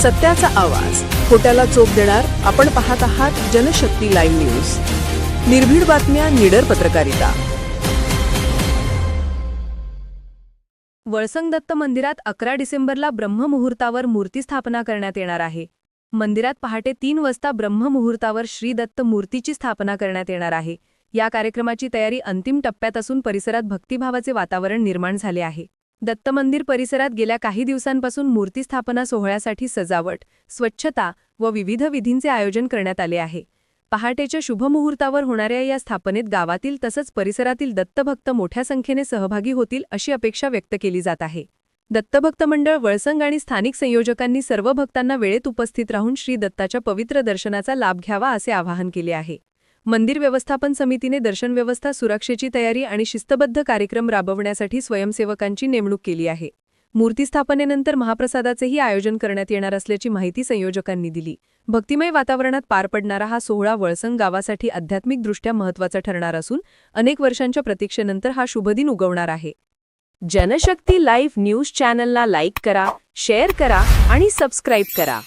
सत्याचा आवाज. खोट्याला चोप देणार आपण पाहत आहात जनशक्ती लाईव्ह न्यूज. निर्भीड बातम्या निडर पत्रकारिता. वळसंग दत्त मंदिरात अकरा डिसेंबरला ब्रह्ममुहूर्तावर मूर्ती स्थापना करण्यात येणार आहे. मंदिरात पहाटे तीन वाजता ब्रह्ममुहूर्तावर श्री दत्त मूर्तीची स्थापना करण्यात येणार आहे. या कार्यक्रमाची तयारी अंतिम टप्प्यात असून परिसरात भक्तिभावाचे वातावरण निर्माण झाले आहे. दत्त मंदिर परिसरात गेल्या काही दिवसांपासून मूर्ती स्थापना सोहळ्यासाठी सजावट स्वच्छता व विविध विधींचे आयोजन करण्यात आले आहे. पहाटेच्या शुभमुहूर्तावर होणाऱ्या या स्थापनेत गावातील तसंच परिसरातील दत्तभक्त मोठ्या संख्येने सहभागी होतील अशी अपेक्षा व्यक्त केली जात आहे. दत्तभक्त मंडळ वळसंग आणि स्थानिक संयोजकांनी सर्व भक्तांना वेळेत उपस्थित राहून श्री दत्ताच्या पवित्र दर्शनाचा लाभ घ्यावा असे आवाहन केले आहे. मंदिर व्यवस्थापन समितीने दर्शन व्यवस्था सुरक्षेची तयारी आणि शिस्तबद्ध कार्यक्रम राबवण्यासाठी स्वयंसेवकांची नेमणूक केली आहे. मूर्ती स्थापनेनंतर महाप्रसादाचेही आयोजन करण्यात येणार असल्याची माहिती संयोजकांनी दिली. भक्तिमय वातावरणात पार पडणारा हा सोहळा वळसंग गावासाठी आध्यात्मिकदृष्ट्या महत्त्वाचा ठरणार असून अनेक वर्षांच्या प्रतीक्षेनंतर हा शुभदिन उगवणार आहे. जनशक्ती लाईव्ह न्यूज चॅनलला लाईक करा शेअर करा आणि सबस्क्राईब करा.